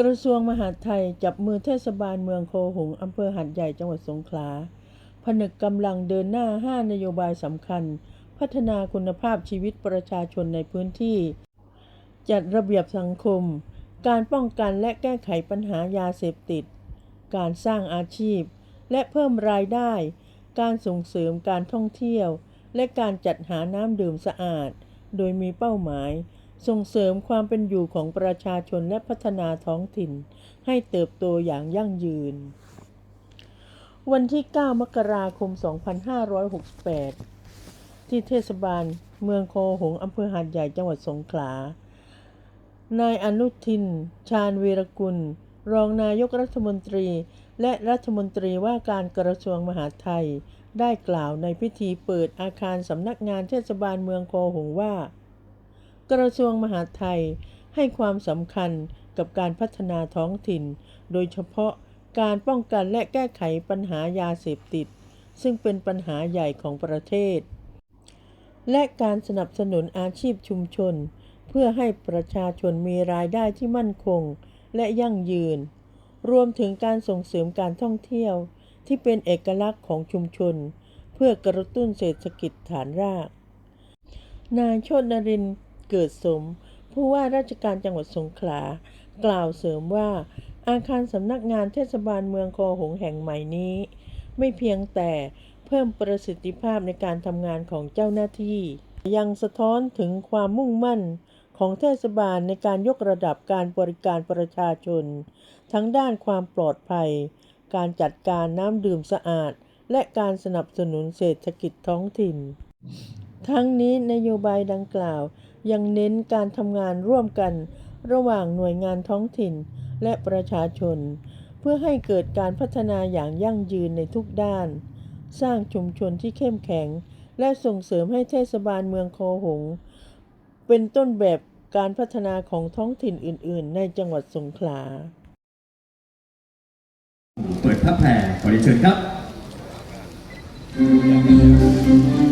กระทรวงมหาดไทยจับมือเทศบาลเมืองโคหงอำเภอหัดใหญ่จังหวัดสงขลา ผนึกกำลังเดินหน้า 5 นโยบายสำคัญ พัฒนาคุณภาพชีวิตประชาชนในพื้นที่ จัดระเบียบสังคม การป้องกันและแก้ไขปัญหายาเสพติด การสร้างอาชีพ และเพิ่มรายได้ การส่งเสริมการท่องเที่ยว และการจัดหาน้ำดื่มสะอาด โดยมีเป้าหมาย ส่งเสริมความเป็นอยู่ของประชาชนและพัฒนาท้องถิ่น ให้เติบโตอย่างยั่งยืน วันที่ 9 มกราคม 2568 ที่เทศบาลเมืองโคหงอำเภอหาดใหญ่จังหวัดสงขลา นายอนุทิน ชาญวีรกุล รองนายกรัฐมนตรี และรัฐมนตรีว่าการกระทรวงมหาดไทย ได้กล่าวในพิธีเปิดอาคารสำนักงานเทศบาลเมืองโคหงว่า กระทรวงมหาดไทยให้ความสำคัญกับการพัฒนาท้องถิ่น โดยเฉพาะการป้องกันและแก้ไขปัญหายาเสพติด ซึ่งเป็นปัญหาใหญ่ของประเทศ และการสนับสนุนอาชีพชุมชน เพื่อให้ประชาชนมีรายได้ที่มั่นคงและยั่งยืน รวมถึงการส่งเสริมการท่องเที่ยวที่เป็นเอกลักษณ์ของชุมชน เพื่อกระตุ้นเศรษฐกิจฐานราก นายโชตนรินทร์ เกิดสม ผู้ว่าราชการจังหวัดสงขลา กล่าวเสริมว่า อาคารสำนักงานเทศบาลเมืองโคหงส์แห่งใหม่นี้ ไม่เพียงแต่เพิ่มประสิทธิภาพในการทำงานของเจ้าหน้าที่ ยังสะท้อนถึงความมุ่งมั่นของเทศบาลในการยกระดับการบริการประชาชน ทั้งด้านความปลอดภัย การจัดการน้ำดื่มสะอาด และการสนับสนุนเศรษฐกิจท้องถิ่น ทั้งนี้นโยบายดังกล่าว ยังเน้นการทำงานร่วมกัน ระหว่างหน่วยงานท้องถิ่นและประชาชน เพื่อให้เกิดการพัฒนาอย่างยั่งยืนในทุกด้าน สร้างชุมชนที่เข้มแข็ง และส่งเสริมให้เทศบาลเมืองโคหง เป็นต้นแบบการพัฒนาของท้องถิ่นอื่น ๆ ในจังหวัดสงขลา เปิดผ้าแผ่ขอเรียนเชิญครับ